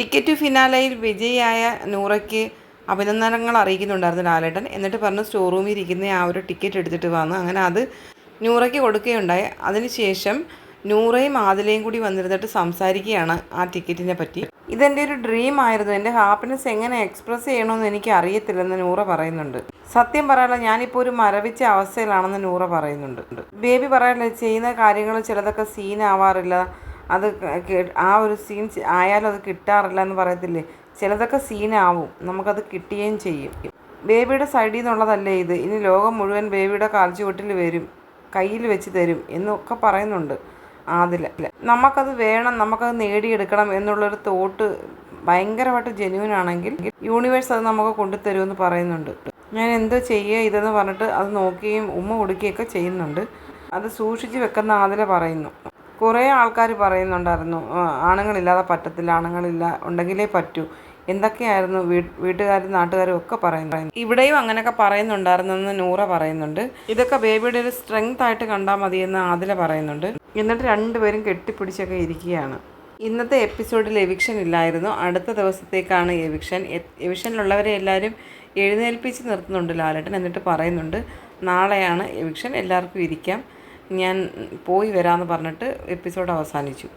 Ticket ഫിനാലയിൽ വിജയിയായ നൂറയ്ക്ക് അഭിനന്ദനങ്ങൾ അറിയിക്കുന്നുണ്ടായിരുന്നു ലാലേട്ടൻ. എന്നിട്ട് പറഞ്ഞു സ്റ്റോർ റൂമിൽ ഇരിക്കുന്ന ആ ഒരു ടിക്കറ്റ് എടുത്തിട്ട് വന്നു. അങ്ങനെ അത് നൂറയ്ക്ക് കൊടുക്കുകയുണ്ടായി. അതിനുശേഷം നൂറയും ആദിലയും കൂടി വന്നിരുന്നിട്ട് സംസാരിക്കുകയാണ് ആ ടിക്കറ്റിനെ പറ്റി. ഇതെന്റെ ഒരു ഡ്രീം ആയിരുന്നു. എന്റെ ഹാപ്പിനെസ് എങ്ങനെ എക്സ്പ്രസ് ചെയ്യണമെന്ന് എനിക്ക് അറിയത്തില്ലെന്ന് നൂറ പറയുന്നുണ്ട്. സത്യം പറയാനുള്ള ഞാനിപ്പോൾ ഒരു മരവിച്ച അവസ്ഥയിലാണെന്ന് നൂറ പറയുന്നുണ്ട്. ബേബി പറയാനുള്ള ചെയ്യുന്ന കാര്യങ്ങൾ ചിലതൊക്കെ സീനാവാറില്ല അത് ആ ഒരു സീൻ ആയാലും അത് കിട്ടാറില്ല എന്ന് പറയത്തില്ലേ? ചിലതൊക്കെ സീനാവും നമുക്കത് കിട്ടുകയും ചെയ്യും. ബേബിയുടെ സൈഡിൽ നിന്നുള്ളതല്ലേ ഇത്? ഇനി ലോകം മുഴുവൻ ബേബിയുടെ കാൽച്ചുവട്ടിൽ വരും. കയ്യിൽ വെച്ച് തരും എന്നൊക്കെ പറയുന്നുണ്ട് അതിൽ നമുക്കത് വേണം നമുക്കത് നേടിയെടുക്കണം എന്നുള്ളൊരു തോട്ട് ഭയങ്കരമായിട്ട് ജെന്യൂൻ ആണെങ്കിൽ യൂണിവേഴ്സ് അത് നമുക്ക് കൊണ്ടുതരുമെന്ന് പറയുന്നുണ്ട്. ഞാൻ എന്തോ ചെയ്യുക ഇതെന്ന് പറഞ്ഞിട്ട് അത് നോക്കുകയും ഉമ്മ കൊടുക്കുകയൊക്കെ ചെയ്യുന്നുണ്ട്. അത് സൂക്ഷിച്ച് വെക്കുന്ന ആതില പറയുന്നു. കുറേ ആൾക്കാർ പറയുന്നുണ്ടായിരുന്നു "ആ, ആണുങ്ങളില്ലാതെ പറ്റത്തില്ല ആണുങ്ങളില്ല ഉണ്ടെങ്കിലേ പറ്റൂ. എന്തൊക്കെയായിരുന്നു വീട്ടുകാരും നാട്ടുകാരും ഒക്കെ പറയുന്നത്? ഇവിടെയും അങ്ങനെയൊക്കെ പറയുന്നുണ്ടായിരുന്നെന്ന് നൂറ പറയുന്നുണ്ട്. ഇതൊക്കെ ബേബിയുടെ ഒരു സ്ട്രെങ്ത് ആയിട്ട് കണ്ടാൽ മതിയെന്ന് ആദില പറയുന്നുണ്ട്. എന്നിട്ട് രണ്ടുപേരും കെട്ടിപ്പിടിച്ചൊക്കെ ഇരിക്കുകയാണ്. ഇന്നത്തെ എപ്പിസോഡിൽ എവിക്ഷൻ ഇല്ലായിരുന്നു. അടുത്ത ദിവസത്തേക്കാണ് എവിക്ഷൻ. എവിക്ഷനിലുള്ളവരെ എല്ലാവരും എഴുന്നേൽപ്പിച്ച് നിർത്തുന്നുണ്ട് ലാലേട്ടൻ. എന്നിട്ട് പറയുന്നുണ്ട് നാളെയാണ് എവിക്ഷൻ. എല്ലാവർക്കും ഇരിക്കാം. ഞാൻ പോയി വരാമെന്ന് പറഞ്ഞിട്ട് എപ്പിസോഡ് അവസാനിച്ചു.